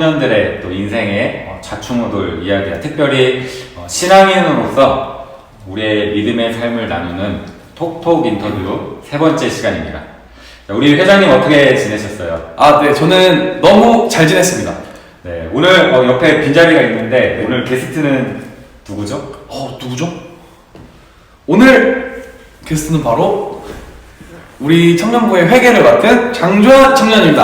청년들의 또 인생의 어, 좌충우돌 이야기야. 특별히 어, 신앙인으로서 우리의 믿음의 삶을 나누는 톡톡 인터뷰 세 번째 시간입니다. 자, 우리 회장님 어떻게 지내셨어요? 아, 네, 저는 너무 잘 지냈습니다. 네, 오늘 어, 옆에 빈자리가 있는데 오늘 게스트는 누구죠? 어, 누구죠? 오늘 게스트는 바로 우리 청년부의 회계를 맡은 장주환 청년입니다.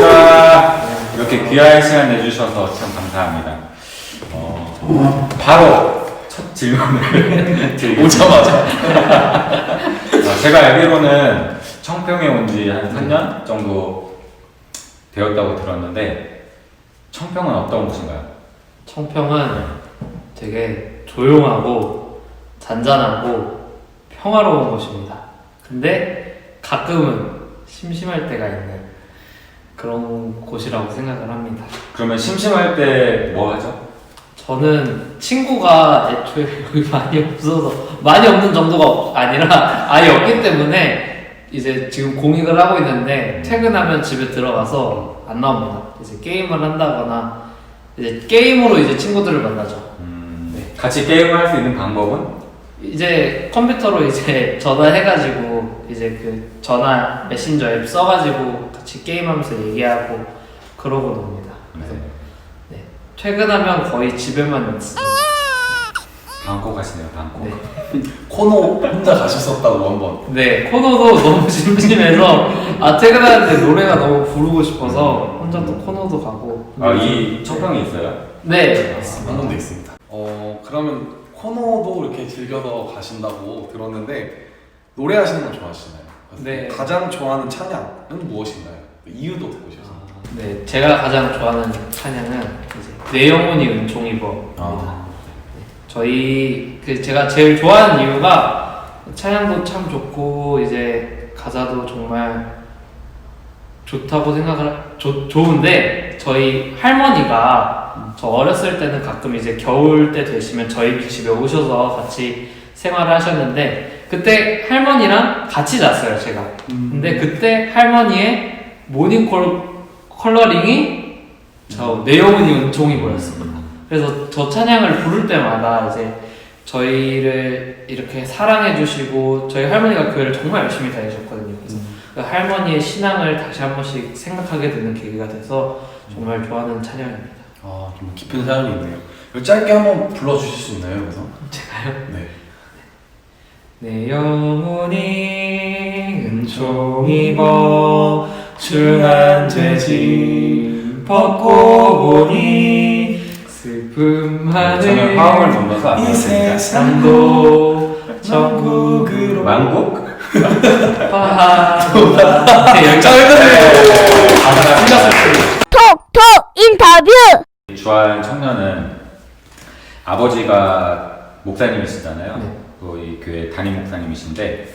와! 이렇게 귀한 시간 내주셔서 참 감사합니다. 어, 바로 첫 질문을. 오자마자. 어, 제가 알기로는 청평에 온 지 한 3년 정도 되었다고 들었는데 청평은 어떤 곳인가요? 청평은 되게 조용하고 잔잔하고 평화로운 곳입니다. 근데 가끔은 심심할 때가 있는 그런 곳이라고 생각을 합니다. 그러면 심심할 때 뭐 하죠? 저는 친구가 애초에 여기 많이 없어서 많이 없는 정도가 아니라 아예 없기 때문에 이제 지금 공익을 하고 있는데 퇴근하면 집에 들어가서 안 나옵니다. 이제 게임을 한다거나 이제 게임으로 이제 친구들을 만나죠. 음, 네. 같이 게임을 할 수 있는 방법은? 이제 컴퓨터로 이제 전화해가지고 이제 그 전화 메신저 앱 써가지고 같이 게임하면서 얘기하고 그러고 놉니다. 그래서 네. 퇴근하면 거의 집에만 있어요. 방콕 가시네요, 방콕. 네. 코노 혼자 가셨었다고 한번. 네, 코너도 너무 심심해서 아 퇴근하는데 노래가 너무 부르고 싶어서 혼자 또 코너도 가고. 아, 이 청평이 있어요? 네, 한번도 있습니다. 어, 그러면 코노도 이렇게 즐겨서 가신다고 들었는데 노래하시는 걸 좋아하시나요? 네. 가장 좋아하는 찬양은 무엇인가요? 이유도 듣고 싶어서. 네, 제가 가장 좋아하는 찬양은 이제 내 영혼이 은총이버입니다. 아. 저희 그 제가 제일 좋아하는 이유가 찬양도 참 좋고 이제 가사도 정말 좋다고 생각을 좋 좋은데 저희 할머니가 저 어렸을 때는 가끔 이제 겨울 때 되시면 저희 집에 오셔서 같이 생활을 하셨는데 그때 할머니랑 같이 잤어요 제가. 근데 그때 할머니의 모닝 콜 컬러링이 저내 영혼이 은총이 보였습니다. 그래서 저 찬양을 부를 때마다 이제 저희를 이렇게 사랑해 주시고 저희 할머니가 교회를 정말 열심히 다니셨거든요. 그 할머니의 신앙을 다시 한 번씩 생각하게 되는 계기가 돼서 정말 좋아하는 찬양입니다. 아, 좀 깊은 사연이 있네요. 이거 짧게 한번 불러주실 수 있나요, 그래서? 제가요? 네. 내 영혼이 은총 입어 중한 죄짐 벗고 보니 슬픔 하늘 저는 화음을 넘어서 안 이. 세상도 천국으로 만국? 톡톡 인터뷰 주한 청년은 아버지가 목사님이시잖아요. 네. 또 이 교회 담임 목사님이신데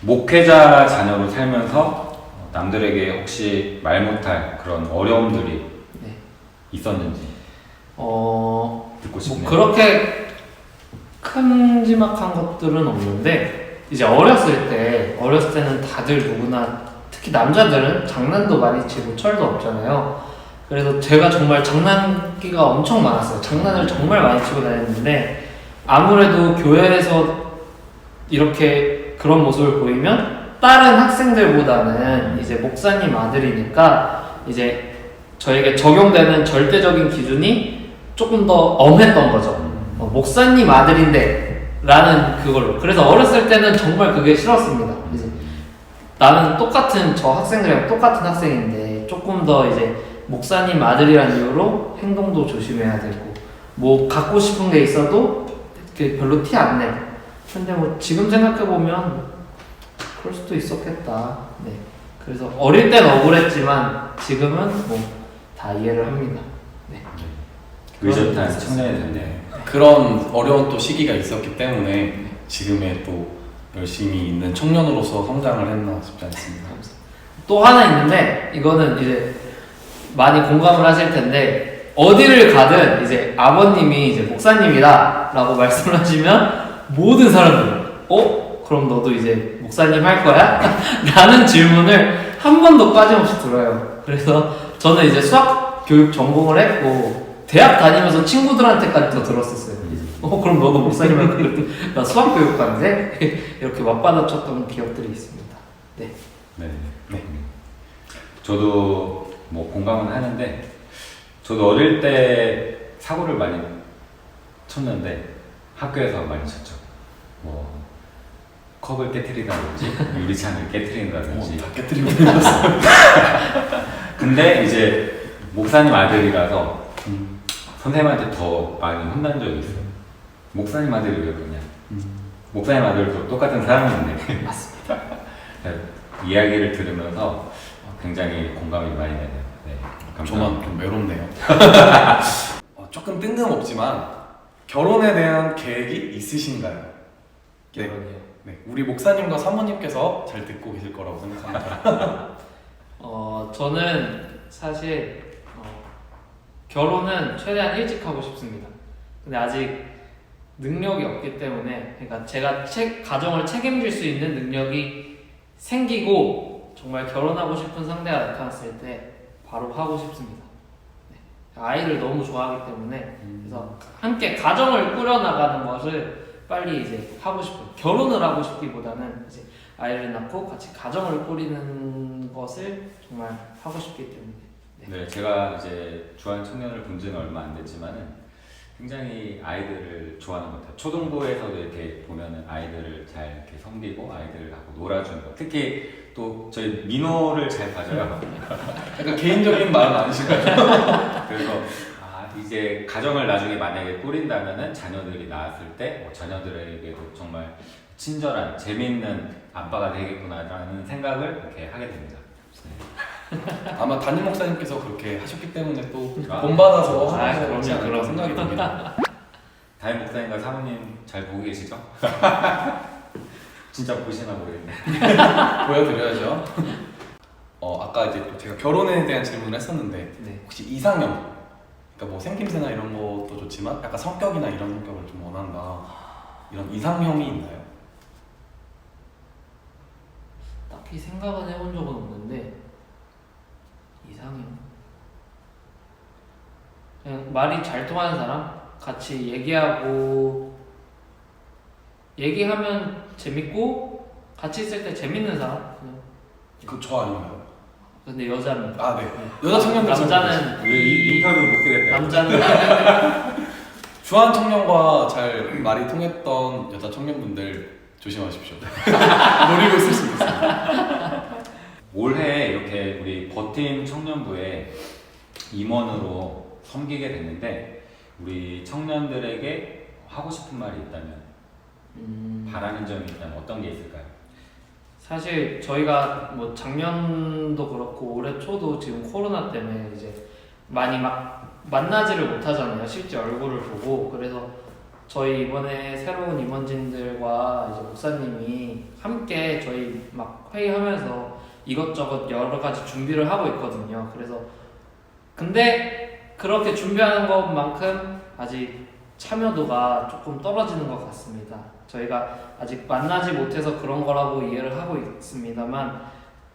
목회자 자녀로 살면서 남들에게 혹시 말 못할 그런 어려움들이 네. 있었는지 어, 듣고 뭐 싶네요. 그렇게 큼지막한 것들은 없는데 이제 어렸을 때 어렸을 때는 다들 누구나 특히 남자들은 장난도 많이 치고 철도 없잖아요. 그래서 제가 정말 장난기가 엄청 많았어요. 장난을 정말 많이 치고 다녔는데 아무래도 교회에서 이렇게 그런 모습을 보이면 다른 학생들보다는 이제 목사님 아들이니까 이제 저에게 적용되는 절대적인 기준이 조금 더 엄했던 거죠. 어, 목사님 아들인데 라는 그걸로. 그래서 어렸을 때는 정말 그게 싫었습니다. 이제 나는 똑같은 저 학생들이랑 똑같은 학생인데 조금 더 이제 목사님 아들이라는 이유로 행동도 조심해야 되고 뭐 갖고 싶은 게 있어도 별로 티 안 내고. 근데 뭐 지금 생각해 보면 그럴 수도 있었겠다. 네. 그래서 어릴 땐 억울했지만 지금은 뭐 다 이해를 합니다. 네. 의젓한 청년이 됐네요. 그런 어려운 또 시기가 있었기 때문에 지금의 또 열심히 있는 청년으로서 성장을 했나 싶지 않습니다. 또 하나 있는데 이거는 이제 많이 공감을 하실 텐데 어디를 가든 이제 아버님이 이제 목사님이다라고 말씀을 하시면 모든 사람들 어 그럼 너도 이제 목사님 할 거야? 라는 질문을 한 번도 빠짐없이 들어요. 그래서 저는 이제 수학 교육 전공을 했고 대학 다니면서 친구들한테까지도 들었었어요. 어 그럼 너도 목사님 할 거야? 그랬더니 나 수학 교육과인데 이렇게 맞받아쳤던 기억들이 있습니다. 네. 네. 네. 저도 뭐 공감은 하는데 저도 어릴 때 사고를 많이 쳤는데 학교에서 많이 쳤죠. 뭐 컵을 깨뜨리다든지 유리창을 깨뜨린다든지. 다 깨뜨리고. 근데 이제 목사님 아들이라서 선생님한테 더 많이 혼난 적이 있어요. 목사님 아들이 왜 그러냐? 목사님 아들도 똑같은 사람인데 맞습니다. 이야기를 들으면서 굉장히 공감이 많이 되네요. 네, 저만 좀 외롭네요. 어, 조금 뜬금없지만 결혼에 대한 계획이 있으신가요? 네. 결혼이요. 네, 우리 목사님과 사모님께서 잘 듣고 계실 거라고 생각합니다. 어 저는 사실 어, 결혼은 최대한 일찍 하고 싶습니다. 근데 아직 능력이 없기 때문에 그러니까 제가 책 가정을 책임질 수 있는 능력이 생기고 정말 결혼하고 싶은 상대가 나타났을 때 바로 하고 싶습니다. 네. 아이를 너무 좋아하기 때문에 그래서 함께 가정을 꾸려나가는 것을 빨리 이제 하고 싶어요. 결혼을 하고 싶기보다는 이제 아이를 낳고 같이 가정을 꾸리는 것을 정말 하고 싶기 때문에 네, 제가 이제 주한 청년을 본 지는 얼마 안 됐지만은 굉장히 아이들을 좋아하는 것 같아요. 초등부에서도 이렇게 보면은 아이들을 잘 이렇게 섬기고 아이들하고 놀아주는 거. 특히 또 저희 민호를 잘 봐줘요. 약간 개인적인 마음 아니실까요? 그래서 아, 이제 가정을 나중에 만약에 꾸린다면은 자녀들이 낳았을 때뭐 자녀들에게도 정말 친절한 재미있는 아빠가 되겠구나라는 생각을 이렇게 하게 됩니다. 아마 담임 목사님께서 그렇게 하셨기 때문에 또 아, 본받아서 아, 하시지 그럼요, 않을까 그럼요. 생각이 듭니다. 다임 목사님과 사모님 잘 보고 계시죠? 진짜 보시나 모르겠네. 보여드려야죠. 어 아까 이제 또 제가 결혼에 대한 질문을 했었는데 네. 혹시 이상형, 그러니까 뭐 생김새나 이런 것도 좋지만 약간 성격이나 이런 성격을 좀 원한다 이런 이상형이 있나요? 딱히 생각은 해본 적은 없는데 이상형 그냥 말이 잘 통하는 사람 같이 얘기하고 얘기하면 재밌고 같이 있을 때 재밌는 사람 그냥 그저 아닌가요? 근데 여자는 아 네. 여자 청년들 남자는 왜 이- 인터뷰 못 쓰겠다. 남자는 주한 청년과 잘 말이 통했던 여자 청년분들 조심하십시오. 노리고 있을 수 있습니다. 올해 이렇게 우리 버팀 청년부에 임원으로 섬기게 됐는데 우리 청년들에게 하고 싶은 말이 있다면 음, 바라는 점이 있다면 어떤 게 있을까요? 사실 저희가 뭐 작년도 그렇고 올해 초도 지금 코로나 때문에 이제 많이 막 만나지를 못하잖아요. 실제 얼굴을 보고 그래서 저희 이번에 새로운 임원진들과 이제 목사님이 함께 저희 막 회의하면서 이것저것 여러 가지 준비를 하고 있거든요. 그래서 근데 그렇게 준비하는 것만큼 아직 참여도가 조금 떨어지는 것 같습니다. 저희가 아직 만나지 못해서 그런 거라고 이해를 하고 있습니다만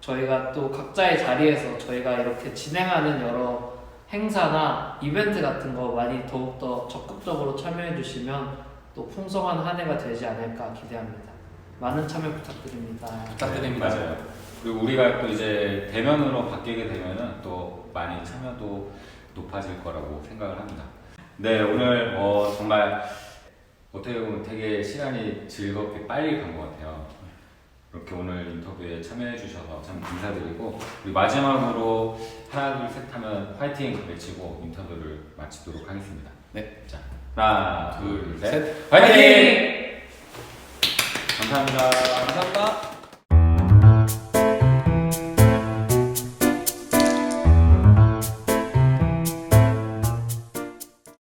저희가 또 각자의 자리에서 저희가 이렇게 진행하는 여러 행사나 이벤트 같은 거 많이 더욱더 적극적으로 참여해 주시면 또 풍성한 한 해가 되지 않을까 기대합니다. 많은 참여 부탁드립니다. 부탁드립니다. 네, 맞아요. 그리고 우리가 또 이제 대면으로 바뀌게 되면은 또 많이 참여도 높아질 거라고 생각을 합니다. 네, 오늘 어, 정말 어떻게 보면 되게 시간이 즐겁게 빨리 간 것 같아요. 이렇게 오늘 인터뷰에 참여해 주셔서 참 감사드리고 우리 마지막으로 하나 둘 셋 하면 화이팅 외치고 인터뷰를 마치도록 하겠습니다. 네. 자 하나 둘, 둘셋 셋. 화이팅! 감사합니다. 감사합니다.